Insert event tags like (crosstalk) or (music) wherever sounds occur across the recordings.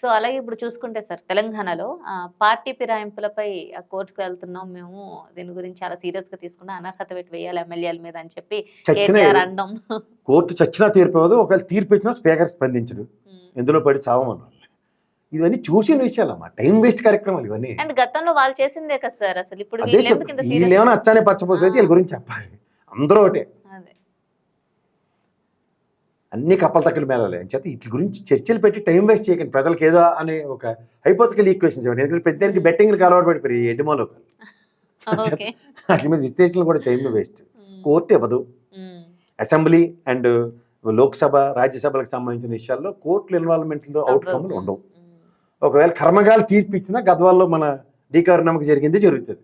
So అలాగే ఇప్పుడు చూసుకుంటే సార్ తెలంగాణలో పార్టీ ఫిరాయింపులపై కోర్టుకు వెళ్తున్నాం మేము. దీని గురించి చాలా సీరియస్గా తీసుకున్నా అనర్హత పెట్టి వేయాలి ఎమ్మెల్యేల మీద అని చెప్పి అనడం. కోర్టు చచ్చినా తీర్పు ఇవ్వదు ఒకవేళ తీర్పు ఇచ్చినా స్పీకర్ స్పందించడు. ఎందులో పడి సావమన్నారు ఇవన్నీ చూసిన విషయాలమ్మా టైం వేస్ట్ కార్యక్రమాలు ఇవన్నీ. అండ్ గతంలో వాళ్ళు చేసిందే కదా సార్ అసలు. ఇప్పుడు అదే వీళ్ళు ఎందుకు ఇంత చెప్తా serious వీళ్ళు ఏమైనా గా అచ్చానే పచ్చపోసి వీళ్ళ గురించి చెప్పాలి. అందరూ ఒకటే. అన్ని కప్పల తక్కువ మేళాలి అని చేత వీటి గురించి చర్చలు పెట్టి టైం వేస్ట్ చేయకండి. ప్రజలకు ఏదో అనే ఒక హైపోతికల్ ఈక్వేషన్స్ ఇవ్వండి. ఎందుకంటే ప్రతిదానికి బెట్టింగ్లకు అలవాటు పడిపోయి ఎడ్డిమాలో ఓకే. వాటి మీద విశ్లేషణలు కూడా టైం వేస్ట్. కోర్టు ఇవ్వదు. అసెంబ్లీ అండ్ లోక్సభ రాజ్యసభలకు సంబంధించిన విషయాల్లో కోర్టుల ఇన్వాల్వ్మెంట్లో అవుట్కమ్లు ఉండవు. ఒకవేళ కర్మగాలు తీర్పు ఇచ్చినా గద్వాల్లో మన డీకారు నమ్మకం జరిగింది జరుగుతుంది.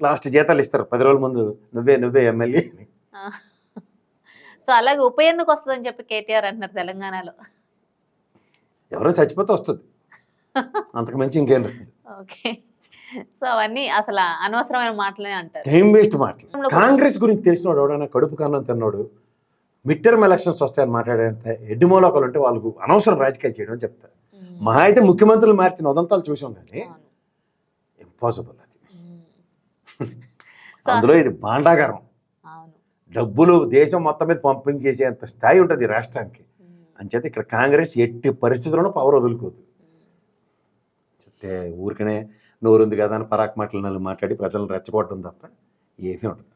లాస్ట్ జీతాలు ఇస్తారు. పది రోజుల ముందు నువ్వే నువ్వే ఎమ్మెల్యే ఆ. సో అలాగే ఉప ఎన్నిక వస్తుందని చెప్పి కేటీఆర్ అంటున్నారు తెలంగాణలో. ఎవరో చచ్చిపోతే వస్తుంది. (laughs) అంతకు మించి ఇంకేం ఓకే. సో అవన్నీ అసలు అనవసరమైన మాటలే అంటారు. టైం వేస్ట్ మాటలు. కాంగ్రెస్ గురించి తెలిసినోడు ఎవడైనా కడుపు కన్నం తిన్నాడు మిడ్ టర్మ్ ఎలక్షన్స్ వస్తాయని మాట్లాడేంత ఎడ్డిమోలోకలు ఉంటే వాళ్ళకు అనవసరం రాజకీయాలు చేయడం అని చెప్తారు. మహా అయితే ముఖ్యమంత్రులు మార్చిన ఉదంతాలు చూసాం కానీ. ఇంపాసిబుల్ అది. (laughs) అందులో ఇది అవును డబ్బులు దేశం మొత్తం మీద పంపించేసేంత స్థాయి ఉంటుంది ఈ రాష్ట్రానికి. అంచేత ఇక్కడ కాంగ్రెస్ ఎట్టి పరిస్థితుల్లోనూ పవర్ వదులుకోదు. చెప్తే ఊరికనే నోరుంది కదా అని పరాక్ మాటలు నాలుగు మాట్లాడి ప్రజలను రెచ్చగొట్టడం తప్ప ఏమీ ఉండదు.